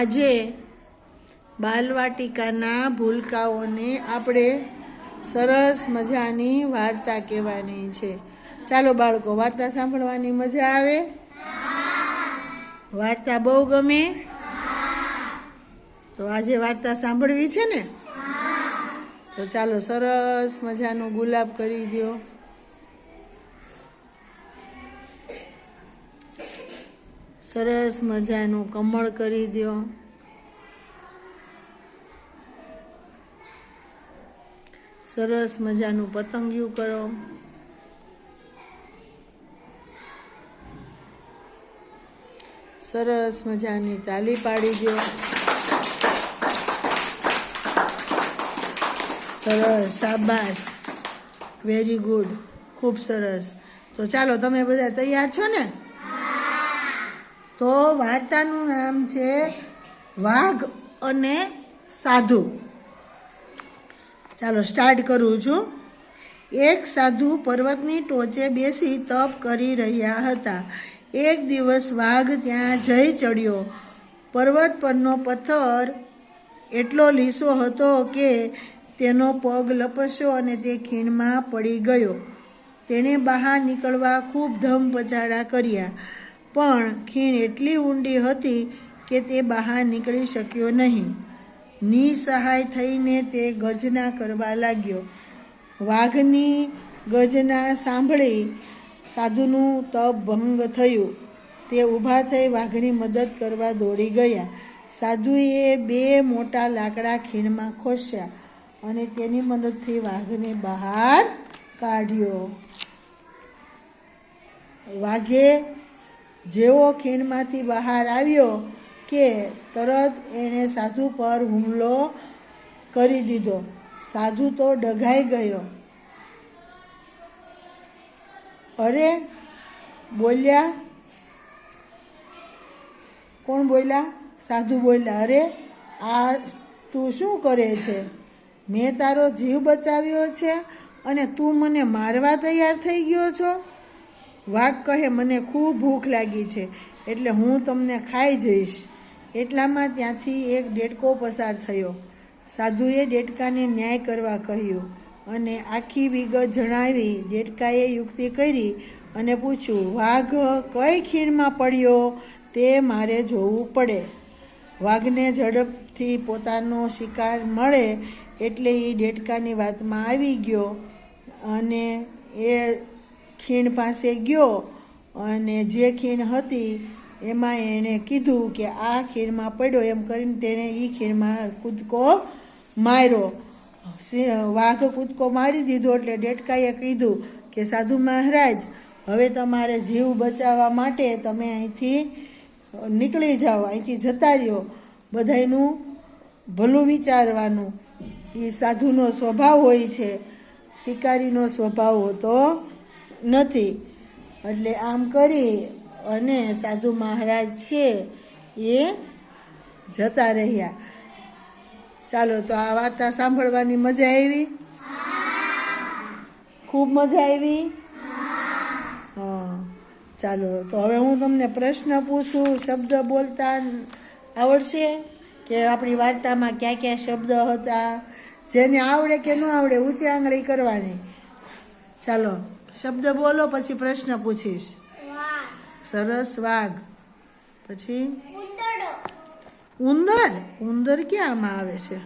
આજે બાલવાટિકાના ભૂલકાઓને આપણે સરસ મજાની વાર્તા કહેવાની છે. ચાલો બાળકો, વાર્તા સાંભળવાની મજા આવે? વાર્તા બહુ ગમે? તો આજે વાર્તા સાંભળવી છે ને? તો ચાલો સરસ મજાનું ગુલાબ કરી દો સરસ મજાનું કમળ કરી દો સરસ મજાનું પતંગિયું કરો. સરસ મજાની તાલી પાડી દો સરસ, શાબાશ. વેરી ગુડ ખૂબ સરસ. તો ચાલો, તમે બધા તૈયાર છો ને? તો વાર્તાનું નામ છે વાઘ અને સાધુ. ચાલો સ્ટાર્ટ કરું છું. એક સાધુ પર્વતની ટોચે બેસી તપ કરી રહ્યા હતા. એક દિવસ વાઘ ત્યાં જઈ ચડ્યો. પર્વત પરનો પથ્થર એટલો લીસો હતો કે તેનો પગ લપસ્યો અને તે ખીણમાં પડી ગયો. તેણે બહાર નીકળવા ખૂબ ધમ પચાડા કર્યા. પણ ખીણ એટલી ઊંડી હતી કે તે બહાર નીકળી શક્યો નહીં. નિસહાય થઈને તે ગર્જના કરવા લાગ્યો. વાઘની ગર્જના સાંભળી સાધુનું તપ ભંગ થયું. તે ઊભા થઈ વાઘની મદદ કરવા દોડી ગયા. સાધુએ બે મોટા લાકડા ખીણમાં ખોસ્યા અને તેની મદદથી વાઘને બહાર કાઢ્યો. વાઘે જેવો ખીણમાંથી બહાર આવ્યો કે તરત એણે સાધુ પર હુમલો કરી દીધો. સાધુ તો ડઘાઈ ગયો. અરે, બોલ્યા? કોણ બોલ્યા? સાધુ બોલ્યા, અરે, આ તું શું કરે છે? મેં તારો જીવ બચાવ્યો છે અને તું મને મારવા તૈયાર થઈ ગયો છો? વાઘ કહે, મને ખૂબ ભૂખ લાગી છે, એટલે હું તમને ખાઈ જઈશ. એટલામાં ત્યાંથી એક ડેટકો પસાર થયો. સાધુએ ડેટકાને ન્યાય કરવા કહ્યું અને આખી વિગત જણાવી ડેટકાએ યુક્તિ કરી અને પૂછ્યું, વાઘ કઈ ખીણમાં પડ્યો? તે મારે જોવું પડે. વાઘને ઝડપથી પોતાનો શિકાર મળે એટલે એ ડેટકાની વાતમાં આવી ગયો અને એ ખીણ પાસે ગયો અને જે ખીણ હતી એમાં એણે કીધું કે આ ખીણમાં પડ્યો એમ કરીને તેણે એ ખીણમાં કૂદકો માર્યો. વાઘ કૂદકો મારી દીધો એટલે ડેટકાએ કીધું કે, સાધુ મહારાજ, હવે તમારે જીવ બચાવવા માટે તમે અહીંથી નીકળી જાઓ, અહીંથી જતા રહ્યો. બધાયનું ભલું વિચારવાનું. એ સાધુનો સ્વભાવ હોય છે, શિકારીનો સ્વભાવ હોતો. નથી. એટલે આમ કરી અને સાધુ મહારાજ છે એ જતા રહ્યા. ચાલો, તો આ વાર્તા સાંભળવાની મજા આવી? ખૂબ મજા આવી? હા. ચાલો, તો હવે હું તમને પ્રશ્ન પૂછું, શબ્દ બોલતા આવડશે? કે આપણી વાર્તામાં ક્યાં ક્યાં શબ્દ હતા? જેને આવડે કે ન આવડે, ઊંચી આંગળી કરવાની. ચાલો. શબ્દ બોલો પછી પ્રશ્ન પૂછીશ. સરસ વાઘ. પછી? ઉંદર. ઉંદર? ક્યાંમાં આવે છે?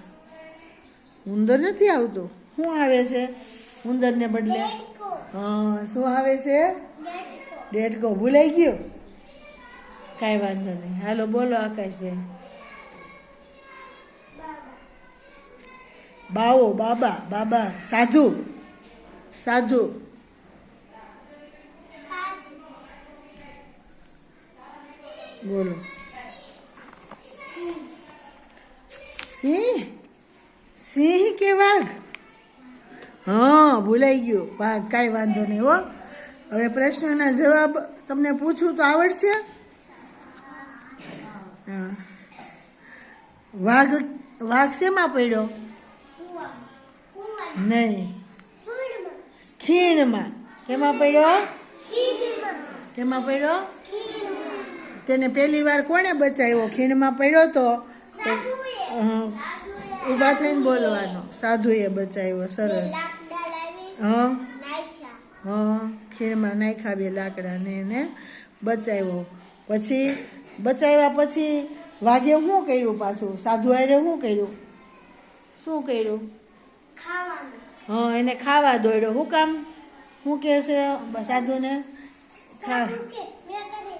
ઉંદર નથી આવતું. શું આવે છે? ઉંદરને બદલે? હા શું આવે છે? ડેટકો ભૂલાઈ ગયો? કાંઈ વાંધો નહીં. હાલો બોલો આકાશભાઈ. બાવો બાબા બાબા સાધુ. સાધુ. બોલો. સિંહ? સિંહ કે વાઘ? હા ભૂલાઈ ગયું. વાઘ કાંઈ વાંધો નહીં હો. હવે પ્રશ્નના જવાબ તમને પૂછું તો આવડશે? હા. વાઘ વાઘ શેમાં પડ્યો? નહીં. ખીણમાં. કેમાં પડ્યો? કેમાં પડ્યો? તેને પહેલી વાર કોણે બચાવ્યો? ખીણમાં પડ્યો તો? હં, ઊભા થઈને બોલવાનો. સાધુએ બચાવ્યો સરસ. હં. હં. ખીણમાં નાખ્યા બે લાકડાને એને બચાવ્યો. પછી બચાવ્યા પછી વાઘે શું કર્યું પાછું? સાધુ આરે શું કર્યું? શું કર્યું? હા એને ખાવા દોડ્યો. શું કામ? શું કહે છે? સાધુને? ખા સાધુ કે મેં તને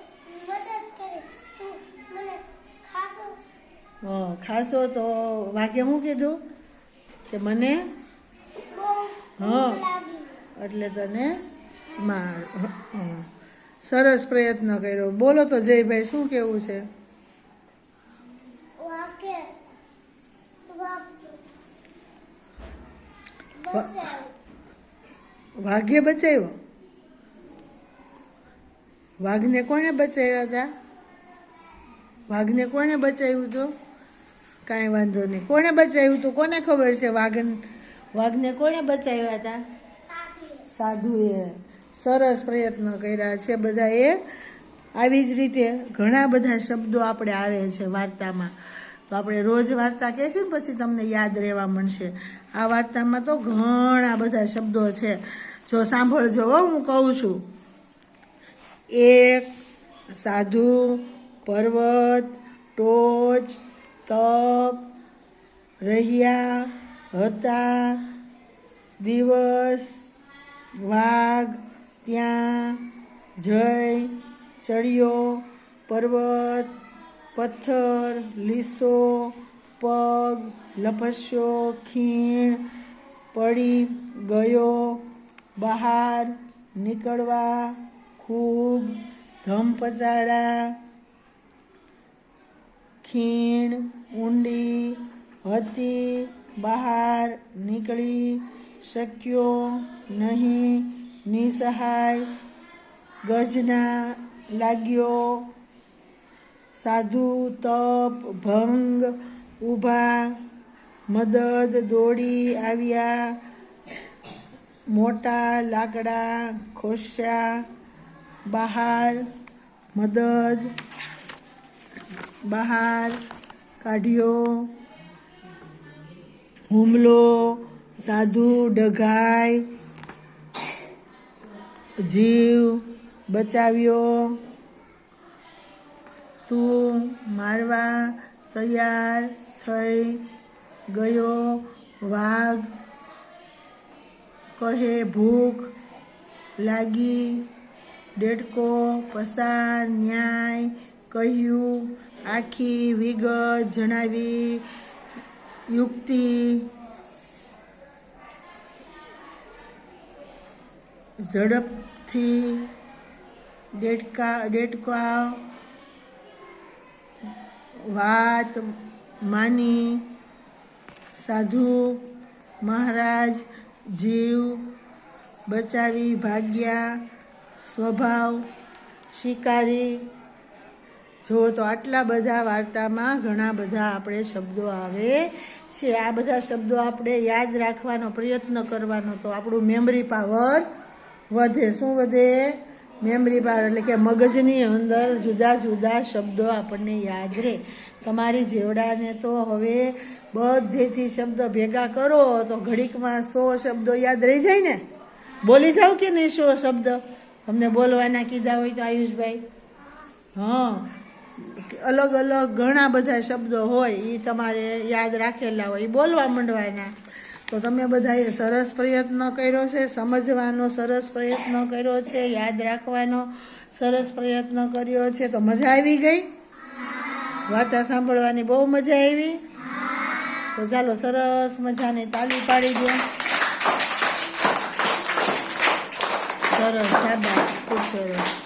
મદદ કરી તું મને ખાસો હા ખાશો તો વાક્ય શું કીધું કે મને? હા. એટલે તને માર હં. સરસ પ્રયત્ન કર્યો. બોલો તો જયભાઈ શું કેવું છે? વાઘે બચાવ્યો? વાઘને કોણે બચાવ્યા હતા? વાઘને કોણે બચાવ્યું હતું? કાંઈ વાંધો નહીં. કોણે બચાવ્યું હતું કોને ખબર છે વાઘન? વાઘને કોણે બચાવ્યા હતા? સાધુએ. સરસ પ્રયત્ન કર્યા છે બધાએ. આવી જ રીતે ઘણા બધા શબ્દો આપણે આવે છે વાર્તામાં. તો આપણે રોજ વાર્તા કહેશું ને પછી તમને યાદ રહેવા મળશે. આ વાર્તામાં તો ઘણા બધા શબ્દો છે. જો સાંભળજો હું કહું છું. એક સાધુ, પર્વત, ટોચ તપ રહ્યા હતા. દિવસ વાઘ ત્યાં જય ચડિયો. પર્વત, પથ્થર, લીસો, પગ લપસ્યો, ખીણ પડી ગયો. બહાર નીકળવા ખૂબ ધમ પચાડા ખીણ, ઊંડી, હતી, બહાર, નીકળી, શક્યો નહીં, નિસહાય, ગર્જના લાગ્યો, સાધુ તપ, ભંગ, ઊભા, મદદ દોડી આવ્યા, મોટા લાકડા ખોસ્યા, બહાર, મદદ બહાર કાઢ્યો. હુમલો, સાધુ ડઘાઈ જીવ બચાવ્યો. તું મારવા તૈયાર થઈ ગયો. વાઘ કહે, ભૂખ લાગી. દેડકો પસાર ન્યાય કહ્યું, આખી વિગત જણાવી, યુક્તિ. ઝડપથી ડેટકા ડેટકા વાત માની. સાધુ મહારાજ જીવ બચાવી ભાગ્યા, સ્વભાવ શિકારી જો તો આટલા બધા વાર્તામાં ઘણા બધા આપણે શબ્દો આવે છે. આ બધા શબ્દો આપણે યાદ રાખવાનો પ્રયત્ન કરવાનો તો આપણું મેમરી પાવર વધે. શું વધે? મેમરી પાવર એટલે કે મગજની અંદર જુદા જુદા શબ્દો આપણને યાદ રહે. તમારી જેવડાને તો હવે બધેથી શબ્દ ભેગા કરો તો ઘડીકમાં સો શબ્દો યાદ રહી જાય ને? બોલી જાવ કે નહીં સો શબ્દ? તમને બોલવાના કીધા હોય તો આયુષભાઈ. હા અલગ અલગ ઘણા બધા શબ્દો હોય એ તમારે યાદ રાખેલા હોય એ બોલવા માંડવાના. તો તમે બધાએ સરસ પ્રયત્ન કર્યો છે, સમજવાનો સરસ પ્રયત્ન કર્યો છે, યાદ રાખવાનો સરસ પ્રયત્ન કર્યો છે. તો મજા આવી ગઈ? વાર્તા સાંભળવાની બહુ મજા આવી? તો ચાલો સરસ મજાની તાલી પાડી દો. સરસ, સાદા, ખૂબ સરસ.